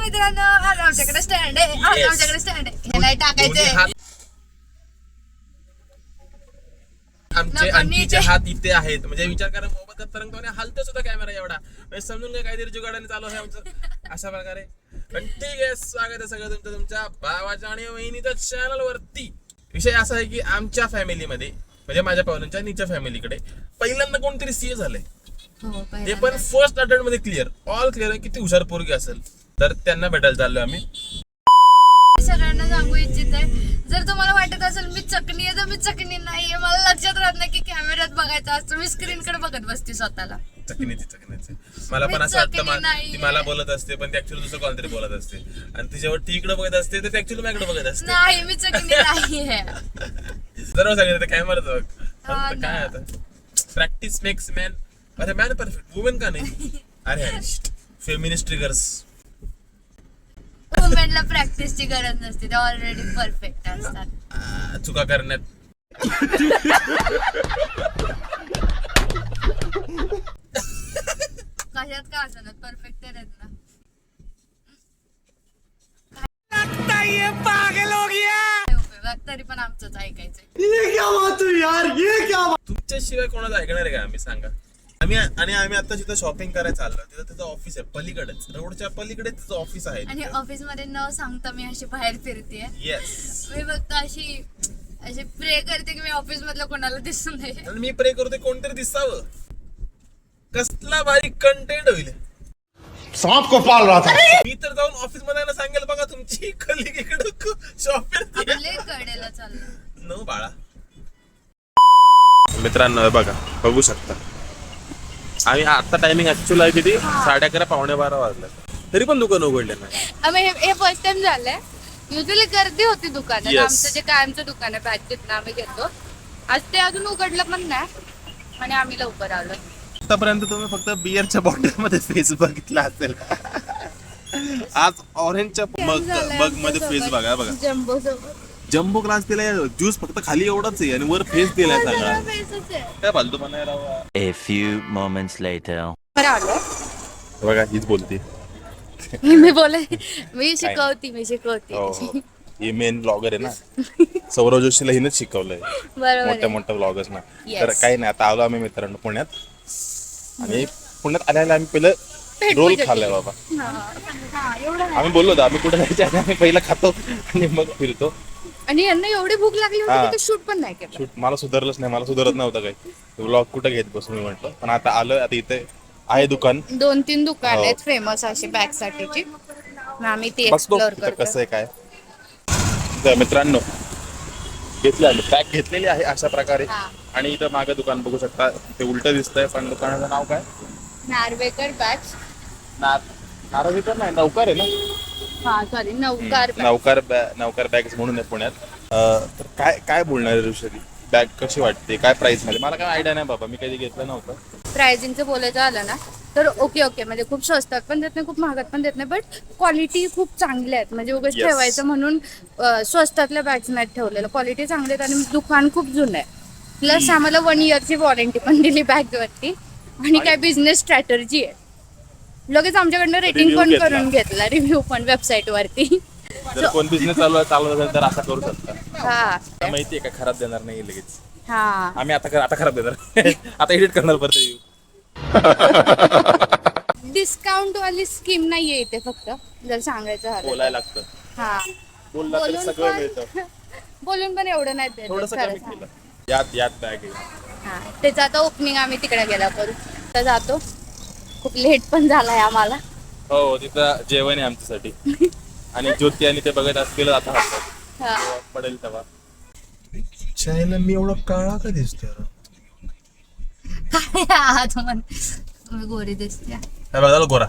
मित्रांनो आज आमच्याकडे स्टँड आहे. आज Yes. आमच्याकडे स्टँड आहे. हे नाही दोन्ही टाकायचे. हात- आमचे नको, आणखीचे नीचे. हात इथे आहेत. म्हणजे विचार करा मोबाईल तरंगतो आणि हलतो सुद्धा कॅमेरा एवढा. म्हणजे समजून काय काहीतरी जुगाडाने चालू आहे आमचं. अशा प्रकारे. पण ठीक आहे स्वागत आहे सगळं तुमचं तुमच्या भावाच्या आणि वहिनीच्या चॅनल वरती. विषय असा आहे की आमच्या फॅमिलीमध्ये म्हणजे माझ्या पाहुण्यांच्या नीच्या फॅमिलीकडे पहिल्यांदा कोणतरी सीए झालंय. हो ते पहिल्यांदा. पण फर्स्ट अटेम्प्टमध्ये क्लिअर ऑल क्लिअर किती हुशार पोरगी असेल. तर त्यांना भेटायला चाललोय आम्ही. सगळ्यांना सांगू इच्छित आहे. जर तुम्हाला वाटत असेल मी चकणी आहे तर मी चकणी नाहीये. मला लक्षात राहत नाही की कॅमेऱ्यात बघायचं असतं. मी स्क्रीन कडे बघत बसते स्वतःला. मला पण असं वाटतं मा-. ती मला बोलत असते पण ती ऍक्च्युअली दुसरं कोणतरी बोलत असते. आणि ती जेव्हा ती इकडे बघत असते तर ती ऍक्च्युअली माझ्याकडे बघत असते. नाही मी चकणी नाहीये. सांगितलं कॅमेरा बघ. हा काय आता? प्रॅक्टिस मेक्स मॅन अरे मॅन परफेक्ट वुमेन का नाही? अरे फेमिनिस्ट ट्रिगर्स वुमेनला प्रॅक्टिसची गरज नसते ते ऑलरेडी परफेक्ट असतात. चुका करण्यात. कशात का असणार परफेक्ट आहेत ना. काय उपयोग? तरी पण आमचंच ऐकायचंय. तुमच्याशिवाय कोणाचं ऐकणार आहे का? आम्ही सांगा. आम्ही आणि आम्ही आता जिथं शॉपिंग करायला चाललो तिथं तिथं ऑफिस आहे पलीकडेच. रोडच्या पलीकडे तिचं ऑफिस आहे आणि ऑफिसमध्ये न सांगता मी अशी बाहेर फिरते येस मी फक्त अशी अशी प्रे करते की मी ऑफिस मधलं कोणाला दिसू नये. आणि मी प्रे करतोय कोणतरी दिसावं. कसला बारीक कंटेंट होईल. सांप को पाल रहा था। मी तर जाऊन ऑफिसमध्ये सांगेल बघा तुमची कलिक इकडे शॉपिंग आपले कडेला चाललं न बाळा. मित्रांनो हे बघा बघू शकता. आम्ही आता टायमिंग ऍक्च्युअल आहे किती? साडे अकरा पावणे बारा वाजले. तरी पण दुकान उघडले नाही. आम्ही हे- हे फर्स्ट टाइम झालंय. युजली गर्दी होती दुकानात. Yes. आमचं जे कायमचं दुकान आहे बॅचेत आम्ही घेतो. आज ते अजून उघडलं पण नाही. आणि आम्ही लवकर आलो. आतापर्यंत तुम्ही फक्त बिअरच्या बॉटलमध्ये फेस बघितला असेल. आज ऑरेंजच्या मग मग मध्ये फेस बघा बघा. जम्बो सोबत. जम्बो ग्लास दिलाय ज्यूस फक्त खाली एवढाच आहे आणि वर फेस दिलाय सगळा. फेसच आहे. काय फालतू म्हणाय राव A few moments later. बरं आलोय बघा हीच बोलते. मी बोले मी शिकवती मी शिकवती. हो हो. ही मेन ब्लॉगर आहे ना. सौरव जोशीला हिनच शिकवलंय. बरोबर मोठ्या आहे. मोठ्या ब्लॉगर्स ना. Yes. तर काही नाही आता आलो आम्ही मित्रांनो पुण्यात. आणि पुण्यात आल्याला आम्ही पहिलं रोल खाल्लाय बाबा. हा. आम्ही बोललो होतो आम्ही कुठे जायच्या आधी आम्ही पहिलं खातो आणि मग फिरतो. आणि यांना एवढी भूक लागली हा. होती शूट पण नाही केलं. शूट मला सुधारलंच नाही मला सुधारत नव्हतं काही. ब्लॉग कुठं घेत बसून मी म्हटलं. पण आता आलं आता इथे आहे दुकान. दोन तीन दुकान हो. आहेत फेमस अशी बॅग साठीची मग आम्ही ती बघतो इथं कसं करतो आहे काय. तर मित्रांनो घेतले आम्ही. पॅक घेतलेली आहे अशा प्रकारे. हा. आणि इथं मागे दुकान बघू शकता. ते उलट दिसतंय पण दुकानाचं नाव काय? नार्वेकर बॅग नारळीकर नाही नौकार आहे ना? हा सॉरी नौकार बॅग बॅ- बॅग्स म्हणून आहे पुण्यात. अं, तर काय काय बोलणार आहे बॅग कशी वाटते? काय प्राइसमध्ये मला काय आयडिया नाही बाबा मी कधी घेतलं नव्हतं. प्राइसिंगचं बोलायचं आलं ना तर ओके ओके म्हणजे खूप स्वस्तात पण देत नाही खूप महागात पण देत नाही बट क्वालिटी खूप चांगली आहेत. म्हणजे उगाच Yes. ठेवायचं म्हणून अं, स्वस्तातल्या बॅग्स नाहीत ठेवलेलं. क्वालिटी चांगली आहेत आणि दुकान खूप जुनं आहे. प्लस आम्हाला वन इयरची वॉरंटी पण दिली बॅगवरती आणि काय बिझनेस स्ट्रॅटर्जी आहे. लगेच आमच्याकडनं रेटिंग Review पण घेतला. करून घेतला रिव्ह्यू पण वेबसाईट वरती. जर कोण बिझनेस चालू चालू असेल तर असा करू शकता. हा. माहिती आहे का खराब देणार नाही लगेच. हा. आम्ही आता आता खराब देणार. आता एडिट करणार परत review. डिस्काउंट वाली स्कीम नाहीये इथे फक्त जर सांगायचं झालं. बोलायला लागतं. हा. बोलला तर बोलून सगळं पण मिळतं. बोलून पण एवढं नाही देत थोडस खरं कमी सांग. केलं. यात यात बॅग आहे. हा. त्याचं आता ओपनिंग आम्ही तिकडे गेला करू तर जातो. खूप लेट पण झालाय आम्हाला. हो तिथं जेवण आहे आमच्यासाठी. आणि ज्योती आणि ते बघत असतील आता हातात. हा. पडेल तेव्हा. चायला मी एवढा काळा का दिसतोय काय आहात म्हण मी गोरी दिसते बघा गोरा.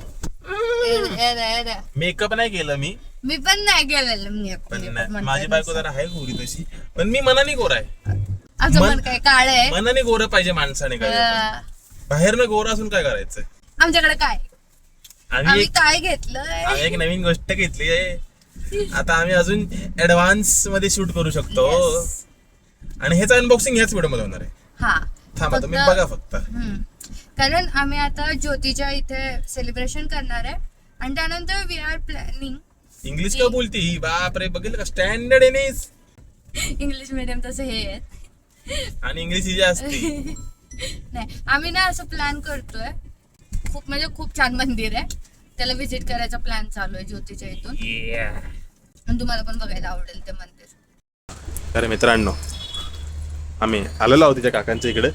मेकअप नाही केलं मी. मी पण नाही केलेलं. मी पण पण नाही, माझी बायको जरा आहे गोरी तशी. पण मी मनाने गोरा आहे. मन- काय काळ आहे? मनाने गोरं पाहिजे माणसाने काय बाहेर गोरा असून काय करायचं आमच्याकडे काय? आम्ही आम्ही एक काय घेतलंय? आम्ही एक नवीन गोष्ट घेतली आहे. आता आम्ही अजून ऍडव्हान्समध्ये शूट करू शकतो. Yes. आणि ह्याचं अनबॉक्सिंग ह्याच व्हिडिओमध्ये होणार आहे. हा. थांबा तुम्ही फक्त- बघा फक्त. हम्म. कारण आम्ही आता ज्योतीच्या इथे सेलिब्रेशन करणार आहे. आणि त्यानंतर वी आर प्लॅनिंग इंग्लिश का बोलती? ही बाप रे बघितलं का? स्टँडर्ड आहे इंग्लिश मिडियम तसं हे आणि इंग्लिश ही जी असते. नाही आम्ही ना असं प्लॅन करतोय खूप म्हणजे खूप छान मंदिर आहे. त्याला व्हिजिट करायचा प्लॅन चालू आहे ज्योतीच्या इथून. आणि तुम्हाला पण बघायला आवडेल ते मंदिर. अरे मित्रांनो आम्ही आलेलो आहोत तिच्या काकांच्या इकडे.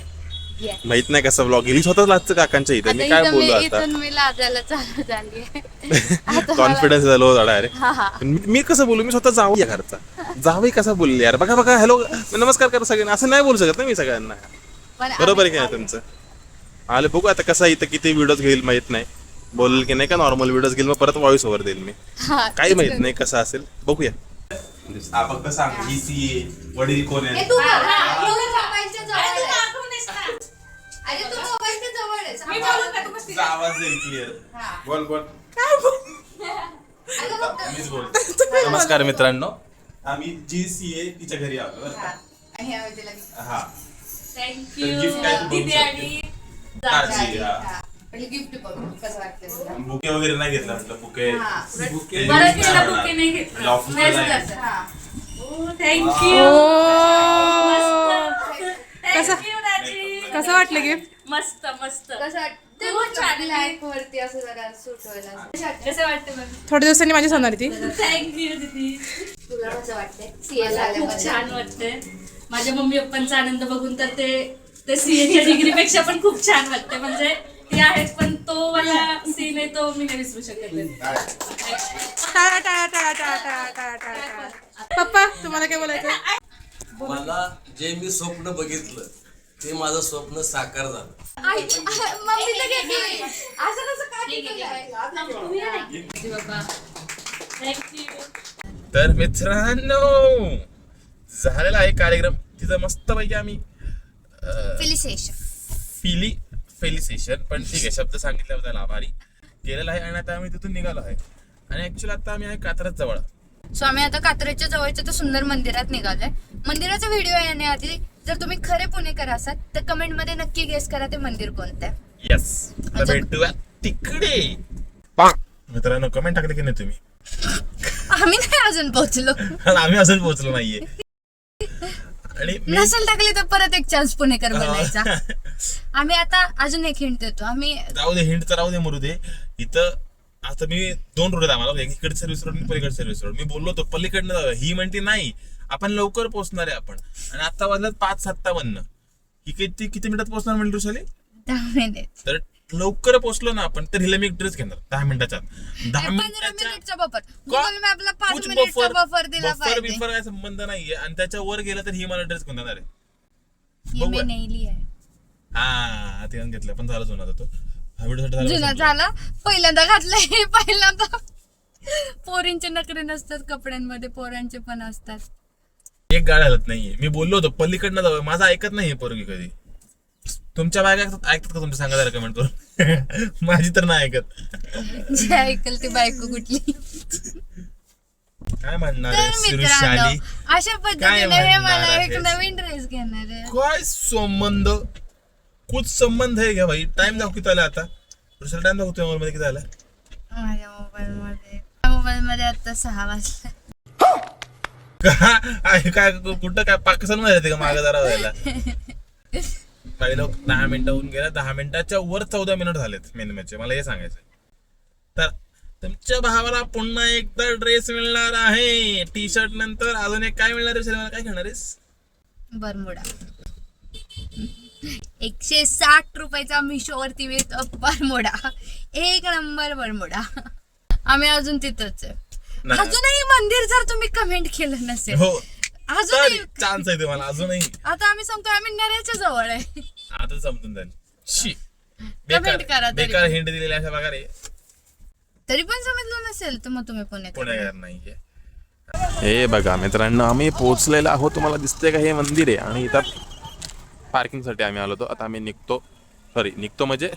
माहीत नाही कसा ब्लॉग गेली स्वतःच लागतं काकांच्या इथे. आता मी काय इथं मी बोललो आता? इथून मी लाजायला चालू झाली आता कॉन्फिडन्स झालो झाला अरे हा हा. मी मी कसं बोलू? मी स्वतः जाऊ या घरचा. जावई कसा बोलले यार? बघा बघा हॅलो नमस्कार करा सगळ्यांना. असं नाही बोलू शकत ना मी सगळ्यांना. पण बरोबर आहे आम्ही- की नाही तुमचं? आले बघू आता कसा इथं किती व्हिडिओज घेईल माहीत नाही बोलेल की नाही का नॉर्मल व्हिडिओज घेईल मग परत व्हॉइस ओव्हर देईल मी हा, काही माहीत. नाही कसं असेल बघूया फक्त सांग ही सी वडील कोण हे तू बघ, हा, तू मोबाईलच्या जवळ आहे. अरे तू मोबाईलच्या जवळ आहे. सांभाळ. आवाज येईल क्लिअर हा. बोल बोल अगं फक्त- मीच बोल नमस्कार मित्रांनो आम्ही जी सी ए तिच्या घरी आलो बरं हा. आणि. हा gift काय तू दीदी शकते. आणि काळजी घ्या. हा. पहिले गिफ्ट बघ कसं वाटतं तुला बुके वगैरे नाही घेतला म्हटलं बुके हा. बुके बरं नाही केलं होणार. बुके नाही घेतला. म्हणजे ऑफिसला नाही जायचं. जायचं. हा. थँक्यू कसं थँक्यू दाजी कसं वाटलं गिफ्ट मस्त मस्त कसं वाटतं खूप छान आहे. ब्लॅक वरती असं जरा सूट व्हायला कसं वाटतं? कसं वाटतं मग थोड्या दिवसांनी माझी होणार ती थँक्यू दीदी तुला कसं वाटतंय मला खूप छान वाटतंय माझ्या मम्मी पप्पांचा आनंद बघून तर ते ते सीएच्या डिग्री पेक्षा पण खूप छान वाटते म्हणजे ते आहेच पण तो मला सीन आहे तो मी नाही विसरू शकत. पप्पा तुम्हाला काय बोलायचं मला जे मी स्वप्न बघितलं ते माझं स्वप्न साकार झालं. तर मित्रांनो झालेला आहे कार्यक्रम. तिथं मस्त पैकी आम्ही Felicitation. फिली फेलिसेशन पण ठीक आहे शब्द सांगितल्याबद्दल आभारी. केलेला आहे आणि आता आम्ही तिथून निघालो आहे. आणि ऍक्च्युली आता आम्ही आहे कात्रज जवळ. सो आम्ही आता कात्रजच्या जवळच्या तर सुंदर मंदिरात निघालोय. मंदिराचा व्हिडिओ येण्याआधी जर तुम्ही खरे पुणेकर असाल तर कमेंटमध्ये नक्की गेस करा ते मंदिर कोणतं आहे. येस अच्छा. भेटूया तिकडे. मित्रांनो कमेंट टाकले की नाही तुम्ही? आम्ही नाही अजून पोहोचलो. आणि आम्ही असंच पोहोचलो नाहीये. आणि मी नसेल टाकले तर परत एक चान्स पुणेकर बनायचा. आम्ही आता अजून एक हिंट देतो. आम्ही राहू दे हिंड तर राहू दे मरू दे इथं आता मी दोन रोड आम्हाला. एक इकडे सर्व्हिस रोड आणि पलीकडे सर्व्हिस रोड मी बोललो होतो पलीकडनं जाऊया. ही म्हणते नाही आपण लवकर पोहोचणार आहे आपण. आणि आता वाजल्यात पाच सत्तावन्न. ही किती किती मिनिटात पोहोचणार म्हणली ऋषाली? दहा मिनिट तर लवकर पोहोचलो ना आपण तर हिला मी एक ड्रेस घेणार दहा मिनिटाच्या आत. दहा पंधरा मिनिटाच्या मिनिटचा बफर गुगल मॅपला पाच कुछ मिनिटचा buffer- बफर दिला buffer पाहिजे. बिफर काय संबंध नाहीये. आणि त्याच्या वर गेलं तर ही मला ड्रेस घेऊन देणार आहे? मी हा ते घेतलं. पण झालं जुना तो. हा व्हिडिओ साठी जुना झाला झाला. पहिल्यांदा घातलंय. पहिल्यांदा. पोरींचे नखरे नसतात कपड्यांमध्ये पोरांचे पण असतात. एक गाड हलत नाहीये. मी बोललो होतो पलीकडनं जाऊ माझं ऐकत नाही पोरगी कधी. तुमच्या बायका ऐकतात ऐकतात का तुमच्या सांगा जरा कमेंट करून? माझी तर नाही ऐकत. जे ऐकल ती बायको कुठली? काय म्हणणार शिरुशाली अशा पद्धतीने हे मला एक? नवीन ड्रेस घेणार आहे. काय संबंध? कुछ संबंध आहे घ्या भाई? टाइम दाखव किती आला आता. दुसरा टाइम दाखवतोय मोबाईल मध्ये किती आला. माझ्या मोबाईल मध्ये. मोबाईल मध्ये आता सहा वाजता का आहे काय कुठं काय पाकिस्तानमध्ये का मागे जरा व्हायला पहिलं दहा मिनिटं होऊन गेल्या दहा मिनिटाच्या वर चौदा मिनिट झालेत मेन मॅचचे मला हे सांगायचं तर तुमच्या भावाला पुन्हा एकदा ड्रेस मिळणार आहे. टी शर्ट नंतर अजून एक काय मिळणार आहे काय घेणार आहेस? बरमुडा. एकशे साठ रुपयाचा मिशोवरती मिळतो बरमुडा. एक नंबर बरमुडा. आम्ही अजून तिथंच. अजूनही मंदिर जर तुम्ही कमेंट केलं नसेल हो. अजूनही चान्स आहे तुम्हाला अजूनही. आता आम्ही सांगतो आम्ही नऱ्याच्या जवळ आहे. आता समजून जाईल. शी. Comment करा बेकार तरी बेकार पण. हिंट दिलेली अशा प्रकारे. तरी पण समजलं नसेल तर मग तुम्ही पुण्यात पुण्याकर नाहीये. हे बघा मित्रांनो आम्ही पोहोचलेलो आहोत. तुम्हाला दिसतंय का हे मंदिर आहे? आणि इथं पार्किंगसाठी आम्ही आलो होतो. आता आम्ही निघतो. सॉरी निघतो म्हणजे?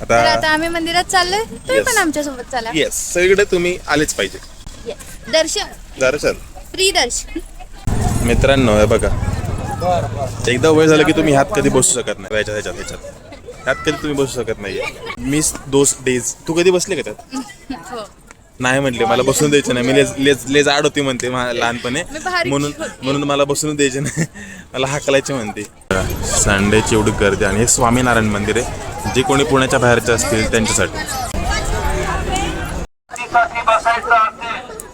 तर आता आता आम्ही मंदिरात चाललोय. तुम्ही Yes. पण आमच्यासोबत चला. येस सगळीकडे तुम्ही आलेच पाहिजे. दर्शन. दर्शन. फ्री दर्शन मित्रांनो हे बघा. एकदा वय झालं की तुम्ही ह्यात कधी बसू शकत नाही. याच्यात ह्याच्यात ह्याच्यात त्यात कधी तुम्ही बसू शकत नाहीये. मिस दोस डेज तू कधी बसले का त्यात? हो. नाही म्हटले मला बसून द्यायचे नाही. मी लेज लेज लेज आड होती म्हणते लहानपणी. म्हणून. म्हणून मला बसून द्यायचे नाही. मला हाकलायचे म्हणते. संडेची एवढी गर्दी आणि हे स्वामीनारायण मंदिर आहे. जे कोणी पुण्याच्या बाहेरचे असतील त्यांच्यासाठी.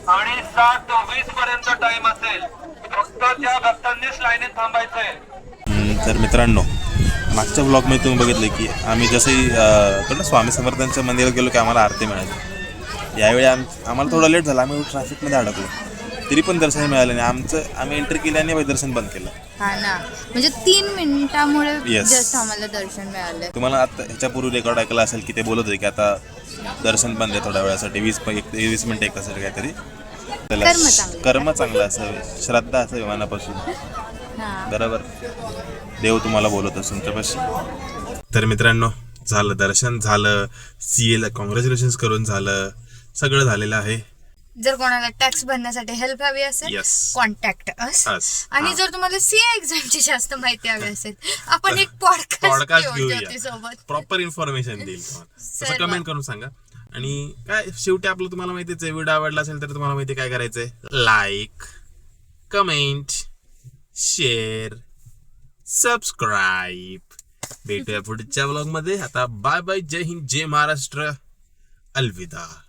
आणि सात वीस पर्यंत टाइम असेल. फक्त त्या भक्तांनीच लाईनीत थांबायचंय. हम्म, तर मित्रांनो मागच्या ब्लॉगमध्ये तुम्ही बघितलं की आम्ही जसंही थोडं स्वामी समर्थांच्या मंदिरात गेलो की आम्हाला आरती मिळाली. यावेळी आम आम्हाला थोडं लेट झालं आम्ही ट्रॅफिकमध्ये अडकलो. तरी पण दर्शन मिळालं नाही. आमचं आम्ही एंट्री केली आणि दर्शन बंद केलं. हा ना. म्हणजे तीन मिनिटामुळे Yes. जस्ट आम्हाला दर्शन मिळालं. तुम्हाला आता ह्याच्यापूर्वी रेकॉर्ड ऐकलं असेल की ते बोलत होते की आता दर्शन बंद आहे थोड्या वेळासाठी वीस एक वीस मिनिटं एक तासासाठी काहीतरी. त्याला कर्म चांगलं. कर्म चांगलं असावे श्रद्धा असावी मनापासून हा. बरोबर. देव तुम्हाला बोलत असून तुमच्यापाशी. तर मित्रांनो झालं दर्शन झालं सी एला कॉंग्रॅच्युलेशन करून झालं सगळं झालेलं आहे. जर कोणाला टॅक्स भरण्यासाठी हेल्प हवी असेल Yes. कॉन्टॅक्ट अस Us. आणि हा. जर तुम्हाला सीए एक्झामची जास्त माहिती हवी असेल आपण एक पॉडकास्ट पॉडकास्ट घेऊ घेऊया. सोबत प्रॉपर इन्फॉर्मेशन देईल तुम्हाला. तसं सर्व. कमेंट करून सांगा. आणि काय शेवटी आपलं तुम्हाला माहितीच आहे व्हिडिओ आवडला असेल तर तुम्हाला माहिती आहे काय करायचंय. लाईक कमेंट शेअर सबस्क्राईब भेटूया पुढच्या ब्लॉगमध्ये. आता बाय बाय जय हिंद जय महाराष्ट्र. अलविदा.